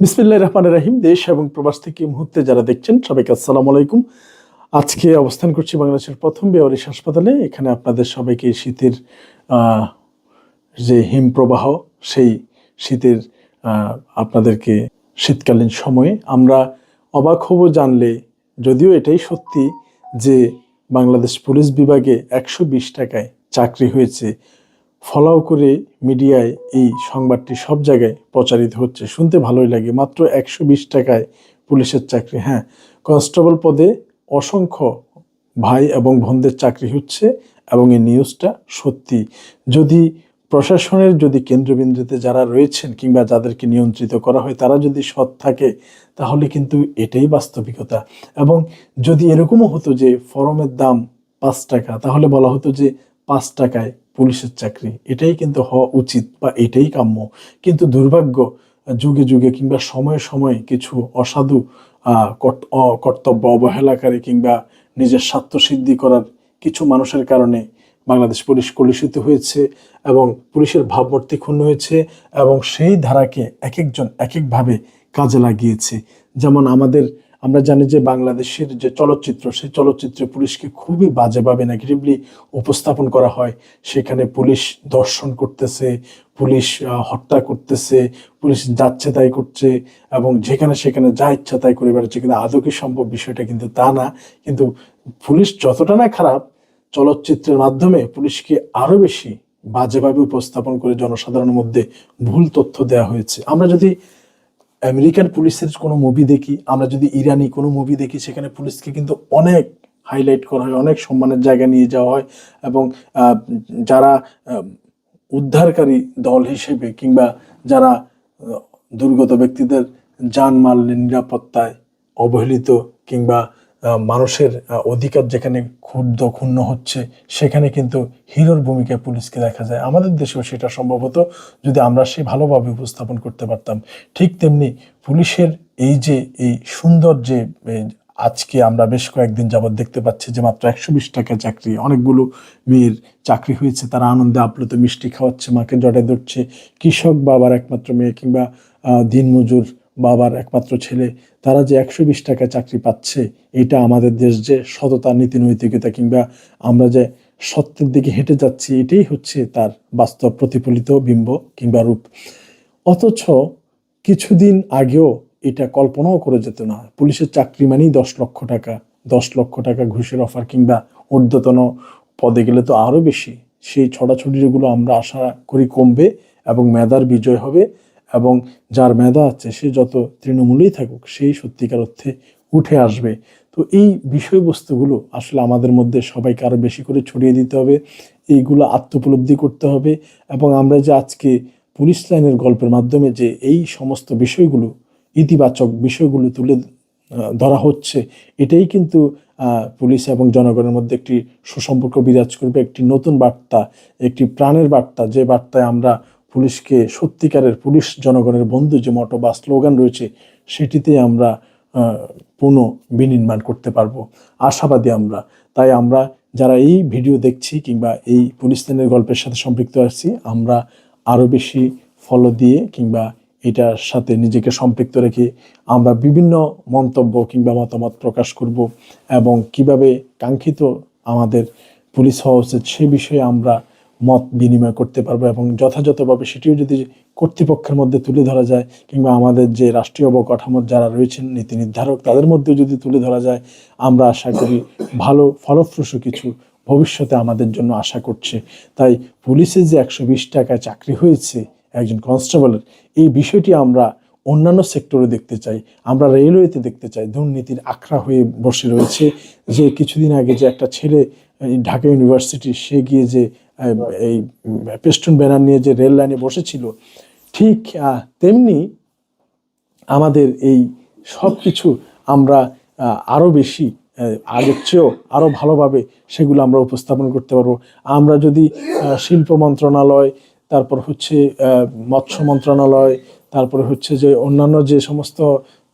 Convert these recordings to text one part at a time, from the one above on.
বিসমিল্লাহ রহমান রাহিম, দেশ এবং প্রবাস থেকে মুহূর্তে যারা দেখছেন সবাইকে আসসালামু আলাইকুম। আজকে অবস্থান করছি বাংলাদেশের প্রথম বেওয়ারিশ হাসপাতালে। এখানে আপনাদের সবাইকে শীতের যে হিমপ্রবাহ সেই শীতের আপনাদেরকে শীতকালীন সময়ে আমরা অবাক হব জানলে, যদিও এটাই সত্যি যে বাংলাদেশ পুলিশ বিভাগে একশো বিশ টাকায় চাকরি হয়েছে ফলাও করে মিডিয়ায় এই সংবাদটি সব জায়গায় প্রচারিত হচ্ছে। শুনতে ভালোই লাগে। মাত্র একশো বিশ টাকায় পুলিশের চাকরি। হ্যাঁ কনস্টেবল পদে অসংখ্য ভাই এবং বোনদের চাকরি হচ্ছে এবং এই নিউজটা সত্যি। যদি প্রশাসনের যদি কেন্দ্রবিন্দুতে যারা রয়েছেন কিংবা যাদেরকে নিয়ন্ত্রিত করা হয়, তারা যদি সৎ থাকে, তাহলে কিন্তু এটাই বাস্তবিকতা। এবং যদি এরকমও হতো যে ফরমের দাম পাঁচ টাকা, তাহলে বলা হতো যে পাঁচ টাকায় পুলিশের চাকরি। এটাই কিন্তু হওয়া উচিত বা এটাই কাম্য। কিন্তু দুর্ভাগ্য, যুগে যুগে কিংবা সময়ে সময়ে কিছু অসাধু কর্তব্য অবহেলাকারী কিংবা নিজের স্বার্থ সিদ্ধি করার কিছু মানুষের কারণে বাংলাদেশ পুলিশ কলুষিত হয়েছে এবং পুলিশের ভাবমূর্তি ক্ষুণ্ণ হয়েছে এবং সেই ধারাকে এক একজন এক একভাবে কাজে লাগিয়েছে। যেমন আমাদের আমরা জানি যে বাংলাদেশের যে চলচ্চিত্র, সেই চলচ্চিত্রে পুলিশকে খুবই বাজেভাবে নেগেটিভলি উপস্থাপন করা হয়। সেখানে পুলিশ দর্শন করতেছে, পুলিশ হত্যা করতেছে, পুলিশ যাচ্ছে তাই করছে এবং যেখানে সেখানে যা ইচ্ছা তাই করে বেড়াচ্ছে। কিন্তু আদৌ কি সম্ভব বিষয়টা কিন্তু তা না। কিন্তু পুলিশ যতটা না খারাপ, চলচ্চিত্রের মাধ্যমে পুলিশকে আরও বেশি বাজেভাবে উপস্থাপন করে জনসাধারণের মধ্যে ভুল তথ্য দেওয়া হয়েছে। আমরা যদি আমেরিকান পুলিশের কোনো মুভি দেখি, আমরা যদি ইরানি কোনো মুভি দেখি, সেখানে পুলিশকে কিন্তু অনেক হাইলাইট করা হয়, অনেক সম্মানের জায়গা নিয়ে যাওয়া হয় এবং যারা উদ্ধারকারী দল হিসেবে কিংবা যারা দুর্গত ব্যক্তিদের জানমাল নিরাপত্তায় অবহেলিত কিংবা মানুষের অধিকার যেখানে ক্ষুব্ধ, ক্ষুণ্ণ হচ্ছে, সেখানে কিন্তু হিরোর ভূমিকায় পুলিশকে দেখা যায়। আমাদের দেশেও সেটা সম্ভবত যদি আমরা সে ভালোভাবে উপস্থাপন করতে পারতাম। ঠিক তেমনি পুলিশের এই যে, এই সুন্দর যে আজকে আমরা বেশ কয়েকদিন যাবৎ দেখতে পাচ্ছি যে মাত্র একশো বিশ টাকা চাকরি, অনেকগুলো মেয়ের চাকরি হয়েছে, তারা আনন্দে আপ্লুত, মিষ্টি খাওয়াচ্ছে, মাকে জড়ায় ধরছে। কৃষক বাবার একমাত্র মেয়ে কিংবা দিনমজুর বাবার একমাত্র ছেলে, তারা যে একশো বিশ টাকা চাকরি পাচ্ছে, এটা আমাদের দেশ যে সততা নীতি নৈতিকতা কিংবা আমরা যে সত্যের দিকে হেঁটে যাচ্ছি, এটাই হচ্ছে তার বাস্তব প্রতিফলিত বিম্ব কিংবা রূপ। অথচ কিছুদিন আগেও এটা কল্পনাও করে যেত না। পুলিশের চাকরি মানেই দশ লক্ষ টাকা, দশ লক্ষ টাকা ঘুষের অফার কিংবা ঊর্ধ্বতন পদে গেলে তো আরও বেশি। সেই ছড়াছড়িগুলো আমরা আশা করি কমবে এবং মেধার বিজয় হবে। এবং যার মেধা আছে, সে যত তৃণমূলেই থাকুক, সেই সত্যিকার অর্থে উঠে আসবে। তো এই বিষয়বস্তুগুলো আসলে আমাদের মধ্যে সবাইকে আরও বেশি করে ছড়িয়ে দিতে হবে, এইগুলো আত্মোপলব্ধি করতে হবে এবং আমরা যে আজকে পুলিশ লাইনের গল্পের মাধ্যমে যে এই সমস্ত বিষয়গুলো, ইতিবাচক বিষয়গুলো তুলে ধরা হচ্ছে, এটাই কিন্তু পুলিশ এবং জনগণের মধ্যে একটি সুসম্পর্ক বিরাজ করবে, একটি নতুন বার্তা, একটি প্রাণের বার্তা, যে বার্তায় আমরা পুলিশকে, সত্যিকারের পুলিশ জনগণের বন্ধু যে মটো বা স্লোগান রয়েছে, সেটিতে আমরা পুনঃ বিনির্মাণ করতে পারব। আশাবাদী আমরা। তাই আমরা যারা এই ভিডিও দেখছি কিংবা এই পুলিশ লাইনের গল্পের সাথে সম্পৃক্ত আছি, আমরা আরও বেশি ফলো দিয়ে কিংবা এটার সাথে নিজেকে সম্পৃক্ত রেখে আমরা বিভিন্ন মন্তব্য কিংবা মতামত প্রকাশ করব এবং কীভাবে কাঙ্ক্ষিত আমাদের পুলিশ হওয়া উচিত সে বিষয়ে আমরা মত বিনিময় করতে পারব এবং যথাযথভাবে সেটিও যদি কর্তৃপক্ষের মধ্যে তুলে ধরা যায় কিংবা আমাদের যে রাষ্ট্রীয় অবকাঠামোর যারা রয়েছেন, নীতি নির্ধারক, তাদের মধ্যেও যদি তুলে ধরা যায়, আমরা আশা করি ভালো, ফলপ্রসূ কিছু ভবিষ্যতে আমাদের জন্য আশা করছে। তাই পুলিশের যে একশো বিশ টাকায় চাকরি হয়েছে একজন কনস্টেবলের, এই বিষয়টি আমরা অন্যান্য সেক্টরে দেখতে চাই। আমরা রেলওয়েতে দেখতে চাই। দুর্নীতির আখড়া হয়ে বসে রয়েছে। যে কিছুদিন আগে যে একটা ছেলে, ঢাকা ইউনিভার্সিটি, সে গিয়ে যে এই পেস্টন ব্যানার নিয়ে যে রেল লাইনে বসেছিল, ঠিক তেমনি আমাদের এই সব কিছু আমরা আরও বেশি আগের চেয়েও আরও ভালোভাবে সেগুলো আমরা উপস্থাপন করতে পারব। আমরা যদি শিল্প মন্ত্রণালয়, তারপর হচ্ছে মৎস্য মন্ত্রণালয়, তারপরে হচ্ছে যে অন্যান্য যে সমস্ত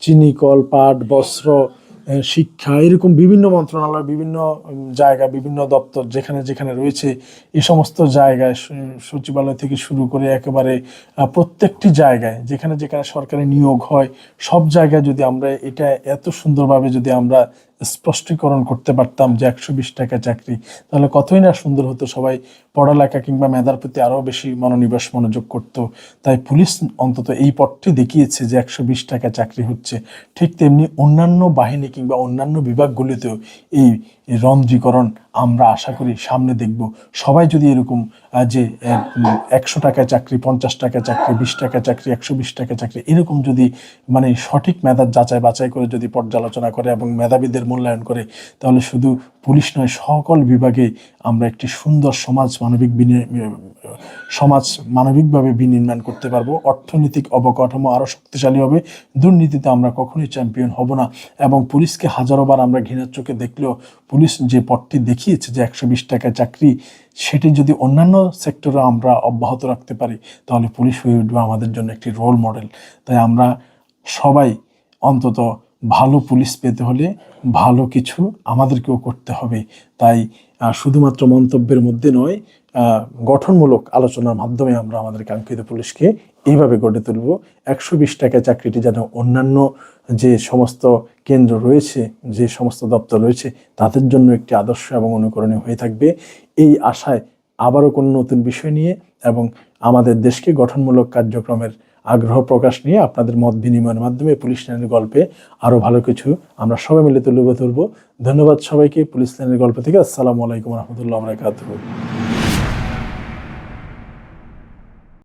চিনি কল পাট, বস্ত্র শিক্ষা, এরকম বিভিন্ন মন্ত্রণালয়, বিভিন্ন জায়গা, বিভিন্ন দপ্তর যেখানে যেখানে রয়েছে, এ সমস্ত জায়গায় সচিবালয় থেকে শুরু করে একেবারে প্রত্যেকটি জায়গায়, যেখানে যেখানে সরকারি নিয়োগ হয়, সব জায়গায় যদি আমরা এটা এত সুন্দরভাবে যদি আমরা স্পষ্টীকরণ করতে পারতাম যে একশো বিশ টাকা চাকরি। তাহলে কতই না সুন্দর হতো সবাই পড়ালেখা কিংবা মেধার প্রতি আরও বেশি মনোনিবেশ মনোযোগ করত। তাই পুলিশ অন্তত এই পথটি দেখিয়েছে যে একশো বিশ টাকা চাকরি হচ্ছে। ঠিক তেমনি অন্যান্য বাহিনী কিংবা অন্যান্য বিভাগগুলিতেও এই রন্ধ্রীকরণ আমরা আশা করি সামনে দেখব। সবাই যদি এরকম যে একশো টাকা চাকরি, পঞ্চাশ টাকা চাকরি, বিশ টাকা চাকরি, একশো বিশ টাকা চাকরি, এরকম যদি মানে সঠিক মেধার যাচাই বাছাই করে যদি পর্যালোচনা করে এবং মেধাবীদের মূল্যায়ন করে, তাহলে শুধু পুলিশ নয়, সকল বিভাগে আমরা একটি সুন্দর সমাজ মানবিক সমাজ মানবিকভাবে বিনির্মাণ করতে পারব, অর্থনৈতিক অবকাঠামো আরও শক্তিশালী হবে, দুর্নীতিতে আমরা কখনোই চ্যাম্পিয়ন হব না এবং পুলিশকে হাজারোবার আমরা ঘৃণার চোখে দেখলেও পুলিশ যে পথটি দেখিয়েছে যে একশো বিশ টাকায় চাকরি, সেটি যদি অন্যান্য সেক্টরে আমরা অব্যাহত রাখতে পারি, তাহলে পুলিশ হয়ে উঠবে আমাদের জন্য একটি রোল মডেল তাই আমরা সবাই অন্তত ভালো পুলিশ পেতে হলে ভালো কিছু আমাদেরকেও করতে হবে। তাই শুধুমাত্র মন্তব্যের মধ্যে নয় গঠনমূলক আলোচনার মাধ্যমে আমরা আমাদের কাঙ্ক্ষিত পুলিশকে এইভাবে গড়ে তুলব। একশো বিশ টাকায় চাকরিটি যেন অন্যান্য যে সমস্ত কেন্দ্র রয়েছে, যে সমস্ত দপ্তর রয়েছে, তাদের জন্য একটি আদর্শ এবং অনুকরণীয় হয়ে থাকবে। এই আশায় আবারও কোনো নতুন বিষয় নিয়ে এবং আমাদের দেশকে গঠনমূলক কার্যক্রমের আগ্রহ প্রকাশ নিয়ে আপনাদের মত বিনিময়ের মাধ্যমে পুলিশ লাইনের গল্পে আরও ভালো কিছু আমরা সবাই মিলে তুলে ধরবো। ধন্যবাদ সবাইকে পুলিশ লাইনের গল্প থেকে। আসসালামু আলাইকুম রহমতুল্লাহ বরকাতুহ।